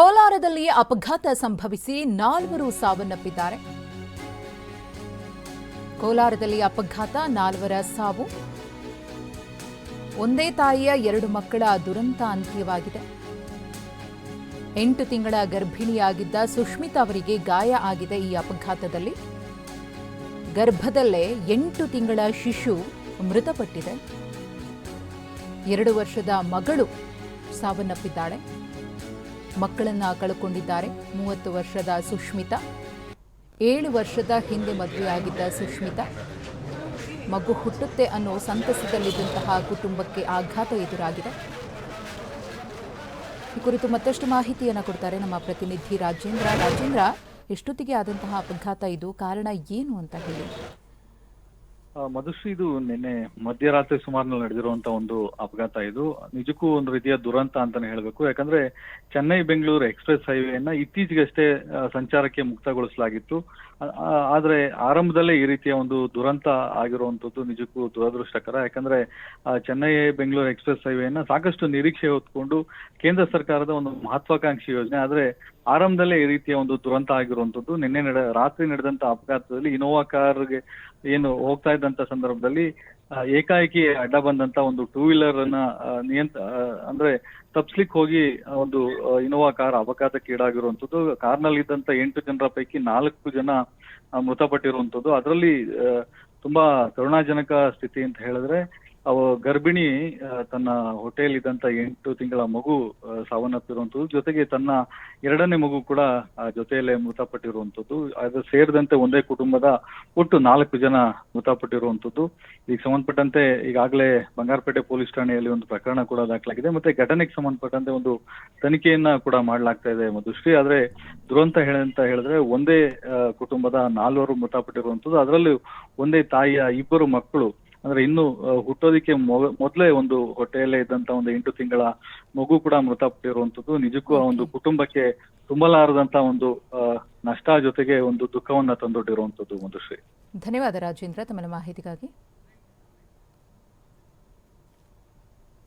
ಕೋಲಾರದಲ್ಲಿ ಅಪಘಾತ ಸಂಭವಿಸಿ ನಾಲ್ವರು ಸಾವನ್ನಪ್ಪಿದ್ದಾರೆ. ಕೋಲಾರದಲ್ಲಿ ಅಪಘಾತ, ನಾಲ್ವರ ಸಾವು. ಒಂದೇ ತಾಯಿಯ ಎರಡು ಮಕ್ಕಳ ದುರಂತ ಅಂತ್ಯವಾಗಿದೆ. ಎಂಟು ತಿಂಗಳ ಗರ್ಭಿಣಿಯಾಗಿದ್ದ ಸುಷ್ಮಿತಾ ಅವರಿಗೆ ಗಾಯ ಆಗಿದೆ ಈ ಅಪಘಾತದಲ್ಲಿ. ಗರ್ಭದಲ್ಲೇ ಎಂಟು ತಿಂಗಳ ಶಿಶು ಮೃತಪಟ್ಟಿದೆ. ಎರಡು ವರ್ಷದ ಮಗಳು ಸಾವನ್ನಪ್ಪಿದ್ದಾಳೆ. ಮಕ್ಕಳನ್ನ ಕಳ್ಕೊಂಡಿದ್ದಾರೆ. ಮೂವತ್ತು ವರ್ಷದ ಸುಷ್ಮಿತಾ ಏಳು ವರ್ಷದ ಹಿಂದೆ ಮದುವೆಯಾಗಿದ್ದ ಸುಷ್ಮಿತಾ ಮಗು ಹುಟ್ಟುತ್ತೆ ಅನ್ನೋ ಸಂತಸದಲ್ಲಿದ್ದಂತಹ ಕುಟುಂಬಕ್ಕೆ ಆಘಾತ ಎದುರಾಗಿದೆ. ಈ ಕುರಿತು ಮತ್ತಷ್ಟು ಮಾಹಿತಿಯನ್ನು ಕೊಡ್ತಾರೆ ನಮ್ಮ ಪ್ರತಿನಿಧಿ ರಾಜೇಂದ್ರ. ರಾಜೇಂದ್ರ, ಎಷ್ಟೊತ್ತಿಗೆ ಆದಂತಹ ಅಪಘಾತ ಇದು? ಕಾರಣ ಏನು ಅಂತ ಹೇಳಿ. ಮಧುಶ್ರೀ, ಇದು ನಿನ್ನೆ ಮಧ್ಯರಾತ್ರಿ ಸುಮಾರಿನಲ್ಲಿ ನಡೆದಿರುವಂತ ಒಂದು ಅಪಘಾತ ಇದು. ನಿಜಕ್ಕೂ ಒಂದು ರೀತಿಯ ದುರಂತ ಅಂತಾನೆ ಹೇಳ್ಬೇಕು. ಯಾಕಂದ್ರೆ ಚೆನ್ನೈ ಬೆಂಗಳೂರು ಎಕ್ಸ್ಪ್ರೆಸ್ ಹೈವೇಯನ್ನ ಇತ್ತೀಚೆಗಷ್ಟೇ ಸಂಚಾರಕ್ಕೆ ಮುಕ್ತಗೊಳಿಸಲಾಗಿತ್ತು. ಆದ್ರೆ ಆರಂಭದಲ್ಲೇ ಈ ರೀತಿಯ ಒಂದು ದುರಂತ ಆಗಿರುವಂತದ್ದು ನಿಜಕ್ಕೂ ದುರದೃಷ್ಟಕರ. ಯಾಕಂದ್ರೆ ಚೆನ್ನೈ ಬೆಂಗಳೂರು ಎಕ್ಸ್ಪ್ರೆಸ್ ಹೈವೇಯನ್ನ ಸಾಕಷ್ಟು ನಿರೀಕ್ಷೆ ಹೊತ್ಕೊಂಡು ಕೇಂದ್ರ ಸರ್ಕಾರದ ಒಂದು ಮಹತ್ವಾಕಾಂಕ್ಷಿ ಯೋಜನೆ. ಆದ್ರೆ ಆರಂಭದಲ್ಲೇ ಈ ರೀತಿಯ ಒಂದು ದುರಂತ ಆಗಿರುವಂತದ್ದು ನಿನ್ನೆ ರಾತ್ರಿ ನಡೆದಂತ ಅಪಘಾತದಲ್ಲಿ ಇನೋವಾ ಕಾರ್ಗೆ ಏನು ಹೋಗ್ತಾ ಇದ್ದಂತ ಸಂದರ್ಭದಲ್ಲಿ ಏಕಾಏಕಿ ಅಡ್ಡ ಬಂದಂತ ಒಂದು ಟೂ ವೀಲರ್ ಅನ್ನ ನಿಯಂತ್ರ ಅಂದ್ರೆ ತಪ್ಸ್ಲಿಕ್ಕೆ ಹೋಗಿ ಒಂದು ಇನೋವಾ ಕಾರ್ ಅಪಘಾತಕ್ಕೆ ಈಡಾಗಿರುವಂತದ್ದು ಕಾರ್ನಲ್ಲಿ ಇದ್ದಂತ ಎಂಟು ಜನರ ಪೈಕಿ ನಾಲ್ಕು ಜನ ಮೃತಪಟ್ಟಿರುವಂತದ್ದು ಅದರಲ್ಲಿ ತುಂಬಾ ಕರುಣಾಜನಕ ಸ್ಥಿತಿ ಅಂತ ಹೇಳಿದ್ರೆ ಅವ ಗರ್ಭಿಣಿ ತನ್ನ ಹೊಟ್ಟೆಯಲ್ಲಿ ಇದ್ದಂತ ಎಂಟು ತಿಂಗಳ ಮಗು ಸಾವನ್ನಪ್ಪಿರುವಂತದ್ದು ಜೊತೆಗೆ ತನ್ನ ಎರಡನೇ ಮಗು ಕೂಡ ಜೊತೆಯಲ್ಲೇ ಮೃತಪಟ್ಟಿರುವಂತದ್ದು ಅದು ಸೇರಿದಂತೆ ಒಂದೇ ಕುಟುಂಬದ ಒಟ್ಟು ನಾಲ್ಕು ಜನ ಮೃತಪಟ್ಟಿರುವಂತದ್ದು ಈಗ ಸಂಬಂಧಪಟ್ಟಂತೆ ಈಗಾಗಲೇ ಬಂಗಾರಪೇಟೆ ಪೊಲೀಸ್ ಠಾಣೆಯಲ್ಲಿ ಒಂದು ಪ್ರಕರಣ ಕೂಡ ದಾಖಲಾಗಿದೆ. ಮತ್ತೆ ಘಟನೆಗೆ ಸಂಬಂಧಪಟ್ಟಂತೆ ಒಂದು ತನಿಖೆಯನ್ನ ಕೂಡ ಮಾಡಲಾಗ್ತಾ ಇದೆ ಮಧುಶ್ರೀ. ಆದ್ರೆ ದುರಂತ ಹೇಳಂತ ಹೇಳಿದ್ರೆ ಒಂದೇ ಕುಟುಂಬದ ನಾಲ್ವರು ಮೃತಪಟ್ಟಿರುವಂತದ್ದು ಅದರಲ್ಲೂ ಒಂದೇ ತಾಯಿಯ ಇಬ್ಬರು ಮಕ್ಕಳು ಅಂದ್ರೆ ಇನ್ನು ಹುಟ್ಟೋದಿಕ್ಕೆ ಮೊದಲೇ ಒಂದು ಹೊಟ್ಟೆಯಲ್ಲೇ ಇದ್ದಂತ ಒಂದು ಎಂಟು ತಿಂಗಳ ಮಗು ಕೂಡ ಮೃತಪಟ್ಟಿರುವಂತದ್ದು ನಿಜಕ್ಕೂ ಆ ಒಂದು ಕುಟುಂಬಕ್ಕೆ ತುಂಬಲಾರದಂತ ಒಂದು ನಷ್ಟ ಜೊತೆಗೆ ಒಂದು ದುಃಖವನ್ನ ತಂದೊಡ್ಡಿರುವಂತದ್ದು ಮಧುಶ್ರೀ ಧನ್ಯವಾದ ರಾಜೇಂದ್ರ ತಮ್ಮ ಮಾಹಿತಿಗಾಗಿ.